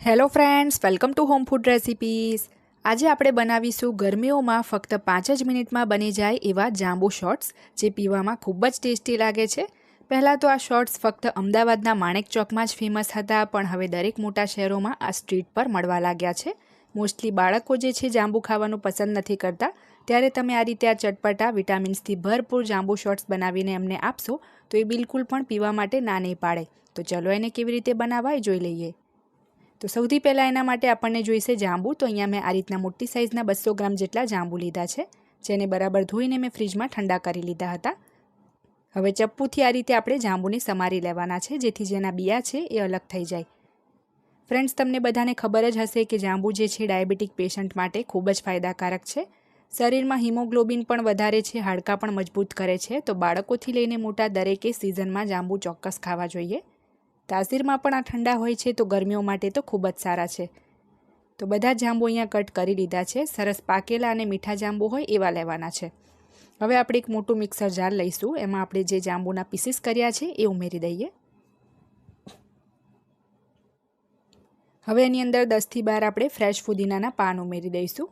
Hello friends welcome to home food recipes આજે આપણે બનાવીશું ગરમીઓમાં ફક્ત પાંચ જ મિનિટમાં બની જાય એવા જાંબુ શોર્ટ્સ જે પીવામાં ખૂબ જ ટેસ્ટી લાગે છે. પહેલાં તો આ શોર્ટ્સ ફક્ત અમદાવાદના માણેક ચોકમાં જ ફેમસ હતા, પણ હવે દરેક મોટા શહેરોમાં આ સ્ટ્રીટ પર મળવા લાગ્યા છે. મોસ્ટલી બાળકો જે છે જાંબુ ખાવાનું પસંદ નથી કરતા. ત્યારે તમે આ રીતે આ ચટપટા, વિટામિન્સથી ભરપૂર જાંબુ શોર્ટ્સ બનાવીને એમને આપશો, તો એ બિલકુલ પણ પીવા માટે ના નહીં પાડે. તો ચલો એને કેવી રીતે બનાવાય જોઈ લઈએ. તો સૌથી પહેલાં એના માટે આપણને જોઈશે જાંબુ. તો અહીંયા મેં આ રીતના મોટી સાઇઝના બસો ગ્રામ જેટલા જાંબુ લીધા છે, જેને બરાબર ધોઈને મેં ફ્રીજમાં ઠંડા કરી લીધા હતા. હવે ચપ્પુથી આ રીતે આપણે જાંબુને સમારી લેવાના છે, જેથી જેના બિયા છે એ અલગ થઈ જાય. ફ્રેન્ડ્સ, તમને બધાને ખબર જ હશે કે જાંબુ જે છે ડાયાબિટીક પેશન્ટ માટે ખૂબ જ ફાયદાકારક છે. શરીરમાં હિમોગ્લોબિન પણ વધારે છે, હાડકાં પણ મજબૂત કરે છે. તો બાળકોથી લઈને મોટા દરેકે સિઝનમાં જાંબુ ચોક્કસ ખાવા જોઈએ. તાસીરમાં પણ આ ઠંડા હોય છે, તો ગરમીઓ માટે તો ખૂબ જ સારા છે. તો બધા જાંબુ અહીંયા કટ કરી લીધા છે. સરસ પાકેલા અને મીઠા જાંબુ હોય એવા લેવાના છે. હવે આપણે એક મોટું મિક્સર જાર લઈશું. એમાં આપણે જે જાંબુના પીસીસ કર્યા છે, એ ઉમેરી દઈએ. હવે એની અંદર દસથી બાર આપણે ફ્રેશ ફુદીનાના પાન ઉમેરી દઈશું.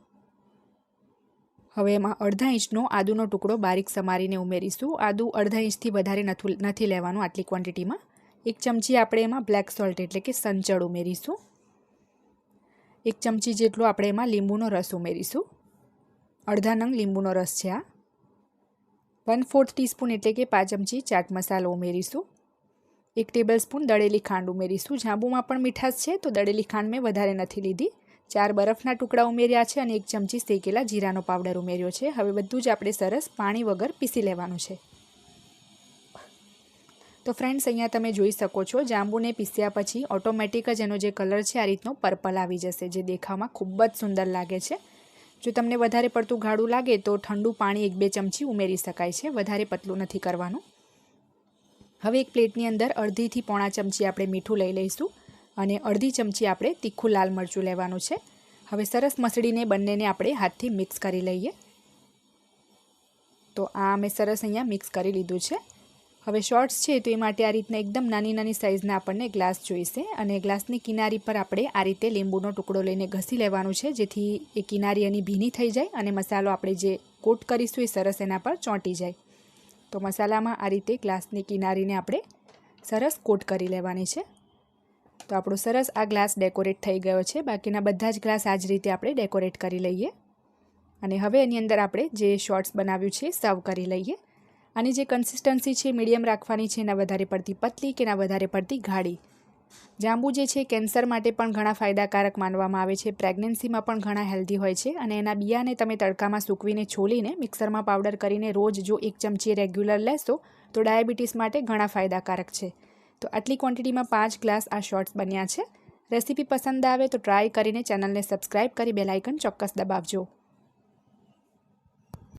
હવે એમાં અડધા ઇંચનો આદુનો ટુકડો બારીક સમારીને ઉમેરીશું. આદુ અડધા ઇંચથી વધારે નથી લેવાનું આટલી ક્વોન્ટિટીમાં એક ચમચી આપણે એમાં બ્લેક સોલ્ટ એટલે કે સંચળ ઉમેરીશું. એક ચમચી જેટલું આપણે એમાં લીંબુનો રસ ઉમેરીશું. અડધા નંગ લીંબુનો રસ છે આ. વન ફોર્થ ટીસ્પૂન એટલે કે પાંચ ચમચી ચાટ મસાલો ઉમેરીશું. એક ટેબલ સ્પૂન દળેલી ખાંડ ઉમેરીશું. જાંબુમાં પણ મીઠાશ છે, તો દળેલી ખાંડ મેં વધારે નથી લીધી. ચાર બરફના ટુકડા ઉમેર્યા છે અને એક ચમચી શેકેલા જીરાનો પાવડર ઉમેર્યો છે. હવે બધું જ આપણે સરસ પાણી વગર પીસી લેવાનું છે. તો ફ્રેન્ડ્સ અહીંયા તમે જોઈ શકો છો, જાંબુને પીસ્યા પછી ઓટોમેટિક જ એનો જે કલર છે, આ રીતનો પર્પલ આવી જશે, જે દેખાવમાં ખૂબ જ સુંદર લાગે છે. જો તમને વધારે પડતું ગાળું લાગે, તો ઠંડુ પાણી એક બે ચમચી ઉમેરી શકાય છે, વધારે પતલું નથી કરવાનું. હવે એક પ્લેટની અંદર અડધીથી પોણા ચમચી આપણે મીઠું લઈ લઈશું અને અડધી ચમચી આપણે તીખું લાલ મરચું લેવાનું છે. હવે સરસ મસળીને બંનેને આપણે હાથથી મિક્સ કરી લઈએ. તો આ મેં સરસ અહીંયા મિક્સ કરી લીધું છે. હવે શોર્ટ્સ છે તો એ માટે આ રીતના એકદમ નાની નાની સાઇઝના આપણને ગ્લાસ જોઈશે અને ગ્લાસની કિનારી પર આપણે આ રીતે લીંબુનો ટુકડો લઈને ઘસી લેવાનું છે, જેથી એ કિનારી એની ભીની થઈ જાય અને મસાલો આપણે જે કોટ કરીશું એ સરસ એના પર ચોંટી જાય. તો મસાલામાં આ રીતે ગ્લાસની કિનારીને આપણે સરસ કોટ કરી લેવાની છે. તો આપણો સરસ આ ગ્લાસ ડેકોરેટ થઈ ગયો છે. બાકીના બધા જ ગ્લાસ આ જ રીતે આપણે ડેકોરેટ કરી લઈએ. અને હવે એની અંદર આપણે જે શોર્ટ્સ બનાવ્યું છે સર્વ કરી લઈએ. આની જે કન્સિસ્ટન્સી છે મીડિયમ રાખવાની છે ના વધારે પડતી પતલી કે ના વધારે પડતી ગાઢી જાંબુ જે છે કેન્સર માટે પણ ઘણા ફાયદાકારક માનવામાં આવે છે. પ્રેગ્નન્સીમાં પણ ઘણા હેલ્ધી હોય છે અને એના બિયાને તમે તડકામાં સૂકવીને છોલીને મિક્સરમાં પાવડર કરીને રોજ જો એક ચમચી રેગ્યુલર લેશો, તો ડાયાબિટીસ માટે ઘણા ફાયદાકારક છે. તો આટલી ક્વોન્ટિટીમાં પાંચ ગ્લાસ આ શોર્ટ્સ બન્યા છે. રેસીપી પસંદ આવે તો ટ્રાય કરીને ચેનલને સબસ્ક્રાઈબ કરી બેલાઇકન ચોક્કસ દબાવજો.